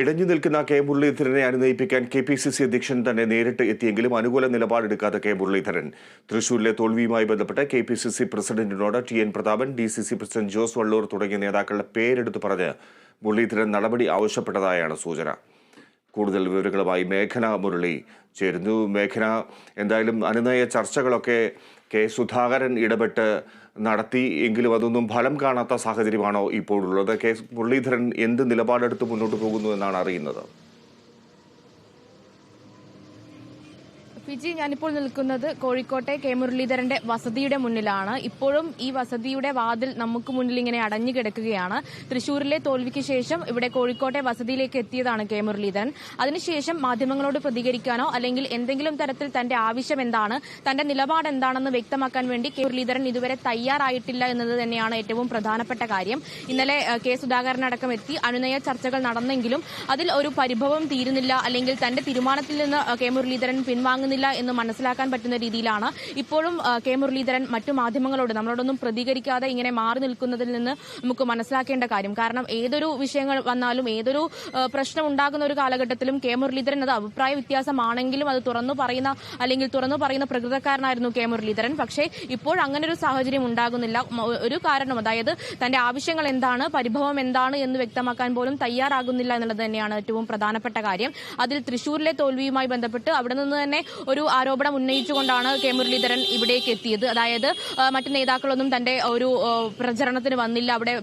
ഇടഞ്ഞു നിൽക്കുന്ന കെ മുരളീധരനെ അനുനയിപ്പിക്കാൻ കെ പി സി സി അധ്യക്ഷൻ തന്നെ നേരിട്ട് എത്തിയെങ്കിലും അനുകൂല നിലപാടെടുക്കാത്ത കെ മുരളീധരൻ. തൃശൂരിലെ തോൽവിയുമായി ബന്ധപ്പെട്ട് K P C C പ്രസിഡന്റിനോട് T N Prathapan D C C president Jose Vallur തുടങ്ങിയ നേതാക്കളുടെ പേരെടുത്ത് പറഞ്ഞ് മുരളീധരൻ നടപടി ആവശ്യപ്പെട്ടതായാണ് സൂചന. കൂടുതൽ വിവരങ്ങളുമായി മേഘന മുരളി ചേരുന്നു. മേഘന എന്തായാലും അനുനയ ചർച്ചകളൊക്കെ കെ സുധാകരൻ ഇടപെട്ട് നടത്തി എങ്കിലും അതൊന്നും ഫലം കാണാത്ത സാഹചര്യമാണോ ഇപ്പോഴുള്ളത്? കെ മുരളീധരൻ എന്ത് നിലപാടെടുത്ത് മുന്നോട്ട് പോകുന്നു എന്നാണ് അറിയുന്നത്? ഫിജി ഞാനിപ്പോൾ നിൽക്കുന്നത് കോഴിക്കോട്ടെ കെ മുരളീധരന്റെ വസതിയുടെ മുന്നിലാണ്. ഇപ്പോഴും ഈ വസതിയുടെ വാതിൽ നമുക്ക് മുന്നിൽ ഇങ്ങനെ അടഞ്ഞു കിടക്കുകയാണ്. തൃശൂരിലെ തോൽവിക്ക് ശേഷം ഇവിടെ കോഴിക്കോട്ടെ വസതിയിലേക്ക് എത്തിയതാണ് കെ മുരളീധരൻ. അതിനുശേഷം മാധ്യമങ്ങളോട് പ്രതികരിക്കാനോ അല്ലെങ്കിൽ എന്തെങ്കിലും തരത്തിൽ തന്റെ ആവശ്യം എന്താണ് തന്റെ നിലപാട് എന്താണെന്ന് വ്യക്തമാക്കാൻ വേണ്ടി കെ മുരളീധരൻ ഇതുവരെ തയ്യാറായിട്ടില്ല എന്നത് തന്നെയാണ് ഏറ്റവും പ്രധാനപ്പെട്ട കാര്യം. ഇന്നലെ കെ സുധാകരൻ അടക്കം എത്തി അനുനയ ചർച്ചകൾ നടന്നെങ്കിലും അതിൽ ഒരു പരിഭവം തീരുന്നില്ല അല്ലെങ്കിൽ തന്റെ തീരുമാനത്തിൽ നിന്ന് കെ മുരളീധരൻ പിൻവാങ്ങുന്നില്ല എന്ന് മനസ്സിലാക്കാൻ പറ്റുന്ന രീതിയിലാണ്. ഇപ്പോഴും കെ മുരളീധരൻ മറ്റു മാധ്യമങ്ങളോട് നമ്മളോടൊന്നും പ്രതികരിക്കാതെ ഇങ്ങനെ മാറി നിൽക്കുന്നതിൽ നിന്ന് നമുക്ക് മനസ്സിലാക്കേണ്ട കാര്യം. കാരണം ഏതൊരു വിഷയങ്ങൾ വന്നാലും ഏതൊരു പ്രശ്നം ഉണ്ടാകുന്ന ഒരു കാലഘട്ടത്തിലും കെ മുരളീധരൻ അത് അഭിപ്രായ വ്യത്യാസമാണെങ്കിലും അത് തുറന്നു പറയുന്ന അല്ലെങ്കിൽ തുറന്നു പറയുന്ന പ്രകൃതക്കാരനായിരുന്നു കെ മുരളീധരൻ. പക്ഷേ ഇപ്പോൾ അങ്ങനെ ഒരു സാഹചര്യം ഉണ്ടാകുന്നില്ല. ഒരു കാരണം അതായത് തന്റെ ആവശ്യങ്ങൾ എന്താണ് പരിഭവം എന്താണ് എന്ന് വ്യക്തമാക്കാൻ പോലും തയ്യാറാകുന്നില്ല എന്നുള്ളത് തന്നെയാണ് ഏറ്റവും പ്രധാനപ്പെട്ട കാര്യം. അതിൽ തൃശൂരിലെ തോൽവിയുമായി ബന്ധപ്പെട്ട് അവിടെ നിന്ന് തന്നെ ഒരു ആരോപണം ഉന്നയിച്ചുകൊണ്ടാണ് കെ മുരളീധരൻ ഇവിടേക്ക് എത്തിയത്. അതായത് മറ്റ് നേതാക്കളൊന്നും തന്റെ ഒരു പ്രചരണത്തിന് വന്നില്ല. അവിടെ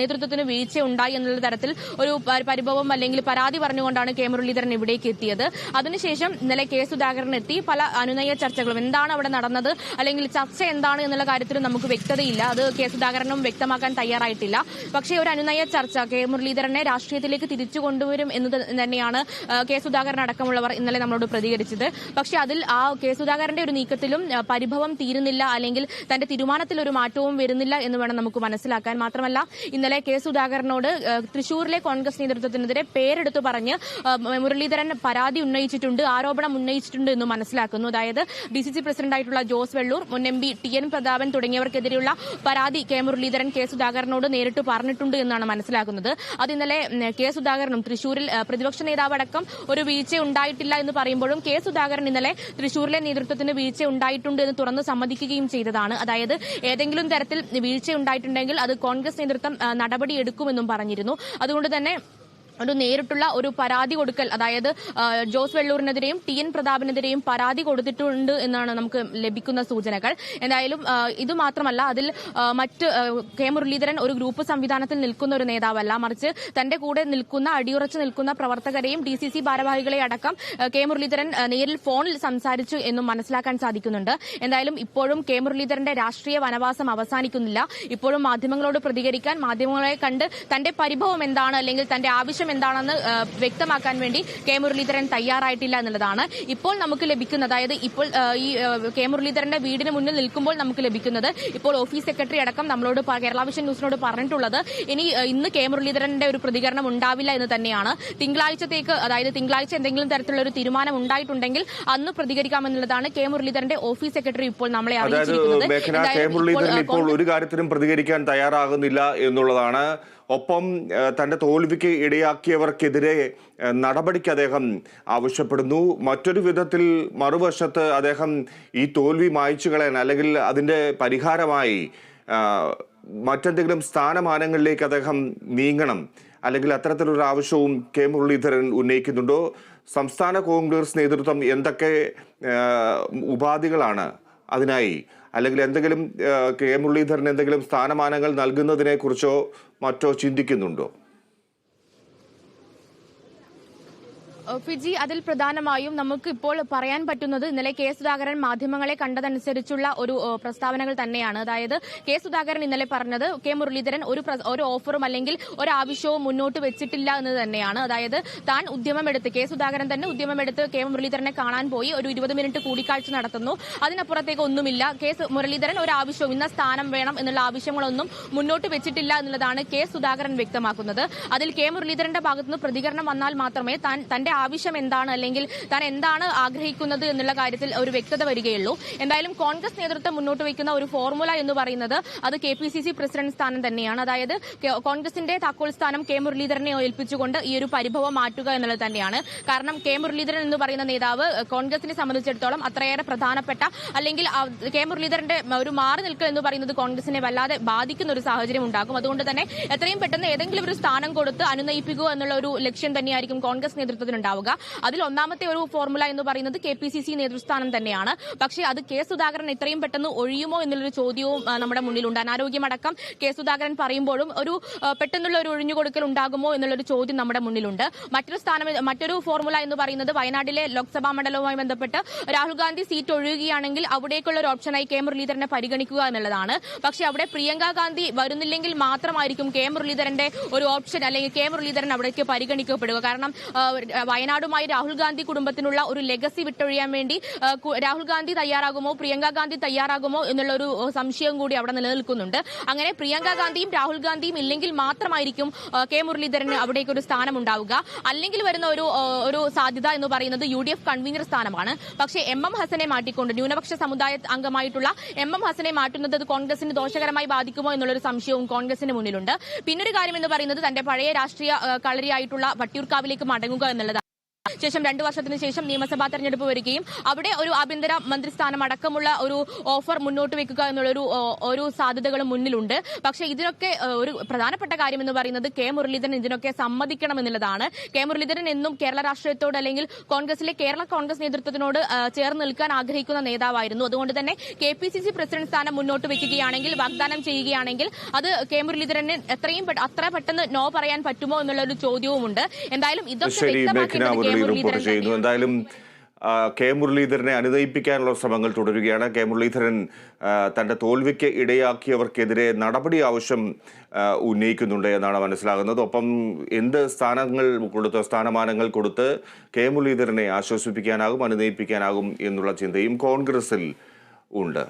നേതൃത്വത്തിന് വീഴ്ച ഉണ്ടായി എന്നുള്ള തരത്തിൽ ഒരു പരിഭവം അല്ലെങ്കിൽ പരാതി പറഞ്ഞുകൊണ്ടാണ് കെ മുരളീധരൻ ഇവിടേക്ക് എത്തിയത്. അതിനുശേഷം ഇന്നലെ കെ സുധാകരൻ എത്തി. പല അനുനയ ചർച്ചകളും എന്താണ് അവിടെ നടന്നത് അല്ലെങ്കിൽ ചർച്ച എന്താണ് എന്നുള്ള കാര്യത്തിൽ നമുക്ക് വ്യക്തതയില്ല. അത് കെ സുധാകരനും വ്യക്തമാക്കാൻ തയ്യാറായിട്ടില്ല. പക്ഷേ ഒരു അനുനയ ചർച്ച കെ മുരളീധരനെ രാഷ്ട്രീയത്തിലേക്ക് തിരിച്ചു കൊണ്ടുവരും എന്ന് തന്നെയാണ് കെ സുധാകരൻ അടക്കമുള്ളവർ ഇന്നലെ നമ്മളോട് പ്രതികരിച്ചത്. പക്ഷേ അതിൽ ആ കെ സുധാകരന്റെ ഒരു നീക്കത്തിലും പരിഭവം തീരുന്നില്ല അല്ലെങ്കിൽ തന്റെ തീരുമാനത്തിൽ ഒരു മാറ്റവും വരുന്നില്ല എന്ന് വേണം നമുക്ക് മനസ്സിലാക്കാൻ. മാത്രമല്ല ഇന്നലെ കെ സുധാകരനോട് തൃശൂരിലെ കോൺഗ്രസ് നേതൃത്വത്തിനെതിരെ പേരെടുത്തു പറഞ്ഞ് മുരളീധരൻ പരാതി ഉന്നയിച്ചിട്ടുണ്ട് ആരോപണം ഉന്നയിച്ചിട്ടുണ്ട് എന്ന് മനസ്സിലാക്കുന്നു. അതായത് ഡി സി സി പ്രസിഡന്റായിട്ടുള്ള ജോസ് വെള്ളൂർ മുൻ M P T N Prathapan തുടങ്ങിയവർക്കെതിരെയുള്ള പരാതി കെ മുരളീധരൻ കെ സുധാകരനോട് നേരിട്ട് പറഞ്ഞിട്ടുണ്ട് എന്നാണ് മനസ്സിലാക്കുന്നത്. അത് ഇന്നലെ കെ സുധാകരനും തൃശൂരിൽ പ്രതിപക്ഷ നേതാവടക്കം ഒരു വീഴ്ച ഉണ്ടായിട്ടില്ല എന്ന് പറയുമ്പോഴും കെ സുധാകരൻ ഇന്നലെ തൃശൂരിലെ നേതൃത്വത്തിന് വീഴ്ച ഉണ്ടായിട്ടുണ്ട് എന്ന് തുറന്ന് സമ്മതിക്കുകയും ചെയ്തതാണ്. അതായത് ഏതെങ്കിലും തരത്തിൽ വീഴ്ച ഉണ്ടായിട്ടുണ്ടെങ്കിൽ അത് കോൺഗ്രസ് നേതൃത്വം നടപടിയെടുക്കുമെന്നും പറഞ്ഞിരുന്നു. അതുകൊണ്ട് തന്നെ ഒരു നേരിട്ടുള്ള ഒരു പരാതി കൊടുക്കൽ അതായത് ജോസ് വെള്ളൂരിനെതിരെയും ടി എൻ പ്രതാപിനെതിരെയും പരാതി കൊടുത്തിട്ടുണ്ട് എന്നാണ് നമുക്ക് ലഭിക്കുന്ന സൂചനകൾ. എന്തായാലും ഇത് മാത്രമല്ല അതിൽ മറ്റ് കെ മുരളീധരൻ ഒരു ഗ്രൂപ്പ് സംവിധാനത്തിൽ നിൽക്കുന്ന ഒരു നേതാവല്ല. മറിച്ച് തന്റെ കൂടെ നിൽക്കുന്ന അടിയുറച്ച് നിൽക്കുന്ന പ്രവർത്തകരെയും ഡി സി സി അടക്കം കെ മുരളീധരൻ നേരിൽ ഫോണിൽ സംസാരിച്ചു എന്നും മനസ്സിലാക്കാൻ സാധിക്കുന്നുണ്ട്. എന്തായാലും ഇപ്പോഴും കെ മുരളീധരന്റെ രാഷ്ട്രീയ വനവാസം അവസാനിക്കുന്നില്ല. ഇപ്പോഴും മാധ്യമങ്ങളോട് പ്രതികരിക്കാൻ മാധ്യമങ്ങളെ കണ്ട് തന്റെ പരിഭവം എന്താണ് അല്ലെങ്കിൽ തന്റെ ആവശ്യം എന്താണെന്ന് വ്യക്തമാക്കാൻ വേണ്ടി കെ മുരളീധരൻ തയ്യാറായിട്ടില്ല എന്നുള്ളതാണ് ഇപ്പോൾ നമുക്ക് ലഭിക്കുന്ന അതായത് ഇപ്പോൾ ഈ കെ മുരളീധരന്റെ വീടിന് മുന്നിൽ നിൽക്കുമ്പോൾ നമുക്ക് ലഭിക്കുന്നത് ഇപ്പോൾ ഓഫീസ് സെക്രട്ടറി അടക്കം നമ്മളോട് കേരള വിഷൻ ന്യൂസിനോട് പറഞ്ഞിട്ടുള്ളത്. ഇനി ഇന്ന് കെ മുരളീധരന്റെ ഒരു പ്രതികരണം ഉണ്ടാവില്ല എന്ന് തന്നെയാണ്. തിങ്കളാഴ്ചത്തേക്ക് അതായത് തിങ്കളാഴ്ച എന്തെങ്കിലും തരത്തിലുള്ള ഒരു തീരുമാനം ഉണ്ടായിട്ടുണ്ടെങ്കിൽ അന്ന് പ്രതികരിക്കാമെന്നുള്ളതാണ് കെ മുരളീധരന്റെ ഓഫീസ് സെക്രട്ടറി ഇപ്പോൾ നമ്മളെ അറിയിച്ചിരിക്കുന്നത്. കെ മുരളീധരൻ ഇപ്പോൾ ഒരു കാര്യത്തിനും പ്രതികരിക്കാൻ തയ്യാറാകുന്നില്ല എന്നുള്ളതാണ് ഒപ്പം തന്റെ തോൽവിക്ക് ഇടയാക്കിയവർക്കെതിരെ നടപടിക്ക് അദ്ദേഹം ആവശ്യപ്പെടുന്നു. മറ്റൊരു വിധത്തിൽ മറുവശത്ത് അദ്ദേഹം ഈ തോൽവി മായ്ച്ചു കളയാൻ അല്ലെങ്കിൽ അതിന്റെ പരിഹാരമായി മറ്റെന്തെങ്കിലും സ്ഥാനമാനങ്ങളിലേക്ക് അദ്ദേഹം നീങ്ങണം അല്ലെങ്കിൽ അത്തരത്തിലൊരു ആവശ്യവും കെ മുരളീധരൻ ഉന്നയിക്കുന്നുണ്ടോ? സംസ്ഥാന കോൺഗ്രസ് നേതൃത്വം എന്തൊക്കെ ഉപാധികളാണ് അതിനായി അല്ലെങ്കിൽ എന്തെങ്കിലും കെ മുരളീധരൻ എന്തെങ്കിലും സ്ഥാനമാനങ്ങൾ നൽകുന്നതിനെ കുറിച്ചോ മറ്റോ ചിന്തിക്കുന്നുണ്ടോ? ഫിജി അതിൽ പ്രധാനമായും നമുക്ക് ഇപ്പോൾ പറയാൻ പറ്റുന്നത് ഇന്നലെ കെ സുധാകരൻ മാധ്യമങ്ങളെ കണ്ടതനുസരിച്ചുള്ള ഒരു പ്രസ്താവനകൾ തന്നെയാണ്. അതായത് കെ സുധാകരൻ ഇന്നലെ പറഞ്ഞത് കെ മുരളീധരൻ ഒരു ഒരു ഓഫറും അല്ലെങ്കിൽ ഒരു ആവശ്യവും മുന്നോട്ട് വെച്ചിട്ടില്ല എന്ന് തന്നെയാണ്. അതായത് താൻ ഉദ്യമമെടുത്ത് കെ സുധാകരൻ തന്നെ ഉദ്യമമെടുത്ത് കെ മുരളീധരനെ കാണാൻ പോയി ഒരു ഇരുപത് മിനിറ്റ് കൂടിക്കാഴ്ച നടത്തുന്നു. അതിനപ്പുറത്തേക്ക് ഒന്നുമില്ല. കെ മുരളീധരൻ ഒരു ആവശ്യവും ഇന്ന സ്ഥാനം വേണം എന്നുള്ള ആവശ്യങ്ങളൊന്നും മുന്നോട്ട് വെച്ചിട്ടില്ല എന്നുള്ളതാണ് കെ സുധാകരൻ വ്യക്തമാക്കുന്നത്. അതിൽ കെ മുരളീധരന്റെ ഭാഗത്തുനിന്ന് പ്രതികരണം വന്നാൽ മാത്രമേ താൻ തന്റെ ആവശ്യം എന്താണ്? അല്ലെങ്കിൽ താൻ എന്താണ് ആഗ്രഹിക്കുന്നത് എന്നുള്ള കാര്യത്തിൽ ഒരു വ്യക്തത വരികയുള്ളൂ. എന്തായാലും കോൺഗ്രസ് നേതൃത്വം മുന്നോട്ട് വയ്ക്കുന്ന ഒരു ഫോർമുല എന്ന് പറയുന്നത് അത് K P C C president സ്ഥാനം തന്നെയാണ്. അതായത് കോൺഗ്രസിന്റെ താക്കോൽ സ്ഥാനം കെ മുരളീധരനെ ഏൽപ്പിച്ചുകൊണ്ട് ഈ ഒരു പരിഭവം മാറ്റുക എന്നുള്ളത് തന്നെയാണ്. കാരണം കെ മുരളീധരൻ എന്ന് പറയുന്ന നേതാവ് കോൺഗ്രസിനെ സംബന്ധിച്ചിടത്തോളം അത്രയേറെ പ്രധാനപ്പെട്ട അല്ലെങ്കിൽ കെ മുരളീധരന്റെ ഒരു മാറി നിൽക്കൽ എന്ന് പറയുന്നത് കോൺഗ്രസിനെ വല്ലാതെ ബാധിക്കുന്ന ഒരു സാഹചര്യം ഉണ്ടാകും. അതുകൊണ്ട് തന്നെ എത്രയും പെട്ടെന്ന് ഏതെങ്കിലും ഒരു സ്ഥാനം കൊടുത്ത് അനുനയിപ്പിക്കുക എന്നുള്ള ഒരു ലക്ഷ്യം തന്നെയായിരിക്കും കോൺഗ്രസ് നേതൃത്വത്തിനുണ്ടാവുക അതിൽ ഒന്നാമത്തെ ഒരു ഫോർമുല എന്ന് പറയുന്നത് കെ പി സി സി നേതൃസ്ഥാനം തന്നെയാണ്. പക്ഷേ അത് കെ സുധാകരൻ എത്രയും പെട്ടെന്ന് ഒഴിയുമോ എന്നുള്ളൊരു ചോദ്യവും നമ്മുടെ മുന്നിലുണ്ട്. അനാരോഗ്യമടക്കം കെ സുധാകരൻ പറയുമ്പോഴും ഒരു പെട്ടെന്നുള്ള ഒരു ഒഴിഞ്ഞുകൊടുക്കൽ ഉണ്ടാകുമോ എന്നുള്ളൊരു ചോദ്യം നമ്മുടെ മുന്നിലുണ്ട്. മറ്റൊരു സ്ഥാനം മറ്റൊരു ഫോർമുല എന്ന് പറയുന്നത് വയനാട്ടിലെ ലോക്സഭാ മണ്ഡലവുമായി ബന്ധപ്പെട്ട് രാഹുൽ ഗാന്ധി സീറ്റ് ഒഴിയുകയാണെങ്കിൽ അവിടേക്കുള്ള ഒരു ഓപ്ഷനായി കെ മുരളീധരനെ പരിഗണിക്കുക എന്നുള്ളതാണ്. പക്ഷേ അവിടെ പ്രിയങ്ക ഗാന്ധി വരുന്നില്ലെങ്കിൽ മാത്രമായിരിക്കും കെ മുരളീധരന്റെ ഒരു ഓപ്ഷൻ അല്ലെങ്കിൽ കെ മുരളീധരൻ അവിടേക്ക് പരിഗണിക്കപ്പെടുക. കാരണം വയനാടുമായി രാഹുൽ ഗാന്ധി കുടുംബത്തിനുള്ള ഒരു ലെഗസി വിട്ടൊഴിയാൻ വേണ്ടി രാഹുൽ ഗാന്ധി തയ്യാറാകുമോ പ്രിയങ്ക ഗാന്ധി തയ്യാറാകുമോ എന്നുള്ള ഒരു സംശയം കൂടി അവിടെ നിലനിൽക്കുന്നുണ്ട്. അങ്ങനെ പ്രിയങ്ക ഗാന്ധിയും രാഹുൽ ഗാന്ധിയും ഇല്ലെങ്കിൽ മാത്രമായിരിക്കും കെ മുരളീധരന് അവിടേക്ക് ഒരു സ്ഥാനം ഉണ്ടാവുക അല്ലെങ്കിൽ വരുന്ന ഒരു ഒരു സാധ്യത എന്ന് പറയുന്നത് യു ഡി എഫ് കൺവീനർ സ്ഥാനമാണ്. പക്ഷേ എം എം ഹസനെ മാറ്റിക്കൊണ്ട് ന്യൂനപക്ഷ സമുദായ അംഗമായിട്ടുള്ള എം എം ഹസനെ മാറ്റുന്നത് അത് കോൺഗ്രസിന് ദോഷകരമായി ബാധിക്കുമോ എന്നുള്ളൊരു സംശയവും കോൺഗ്രസിന് മുന്നിലുണ്ട്. പിന്നൊരു കാര്യം എന്ന് പറയുന്നത് തന്റെ പഴയ രാഷ്ട്രീയ കളരിയായിട്ടുള്ള വട്ടിയൂർക്കാവിലേക്ക് മടങ്ങുക എന്നുള്ളതാണ്. ശേഷം രണ്ടു വർഷത്തിന് ശേഷം നിയമസഭാ തെരഞ്ഞെടുപ്പ് വരികയും അവിടെ ഒരു ആഭ്യന്തര മന്ത്രിസ്ഥാനം അടക്കമുള്ള ഒരു ഓഫർ മുന്നോട്ട് വെക്കുക എന്നുള്ളൊരു ഒരു സാധ്യതകളും മുന്നിലുണ്ട്. പക്ഷേ ഇതിനൊക്കെ ഒരു പ്രധാനപ്പെട്ട കാര്യം എന്ന് പറയുന്നത് കെ മുരളീധരൻ ഇതിനൊക്കെ സമ്മതിക്കണം എന്നുള്ളതാണ്. കെ മുരളീധരൻ എന്നും കേരള രാഷ്ട്രീയത്തോട് അല്ലെങ്കിൽ കോൺഗ്രസിലെ കേരള കോൺഗ്രസ് നേതൃത്വത്തിനോട് ചേർന്ന് നിൽക്കാൻ ആഗ്രഹിക്കുന്ന നേതാവായിരുന്നു. അതുകൊണ്ട് തന്നെ K P C C president സ്ഥാനം മുന്നോട്ട് വെക്കുകയാണെങ്കിൽ വാഗ്ദാനം ചെയ്യുകയാണെങ്കിൽ അത് കെ മുരളീധരന് എത്രയും അത്ര പെട്ടെന്ന് നോ പറയാൻ പറ്റുമോ എന്നുള്ള ഒരു ചോദ്യവുമുണ്ട്. എന്തായാലും ഇതൊക്കെ വ്യക്തമാക്കേണ്ടത് മുരളി റിപ്പോർട്ട് ചെയ്യുന്നു. എന്തായാലും കെ മുരളീധരനെ അനുനയിപ്പിക്കാനുള്ള ശ്രമങ്ങൾ തുടരുകയാണ്. കെ മുരളീധരൻ തന്റെ തന്റെ തോൽവിക്ക് ഇടയാക്കിയവർക്കെതിരെ നടപടി ആവശ്യം ഉന്നയിക്കുന്നുണ്ട് എന്നാണ് മനസ്സിലാകുന്നത്. ഒപ്പം എന്ത് സ്ഥാനങ്ങൾ കൊടുത്ത് സ്ഥാനമാനങ്ങൾ കൊടുത്ത് കെ മുരളീധരനെ ആശ്വസിപ്പിക്കാനാകും അനുനയിപ്പിക്കാനാകും എന്നുള്ള ചിന്തയും കോൺഗ്രസിൽ ഉണ്ട്.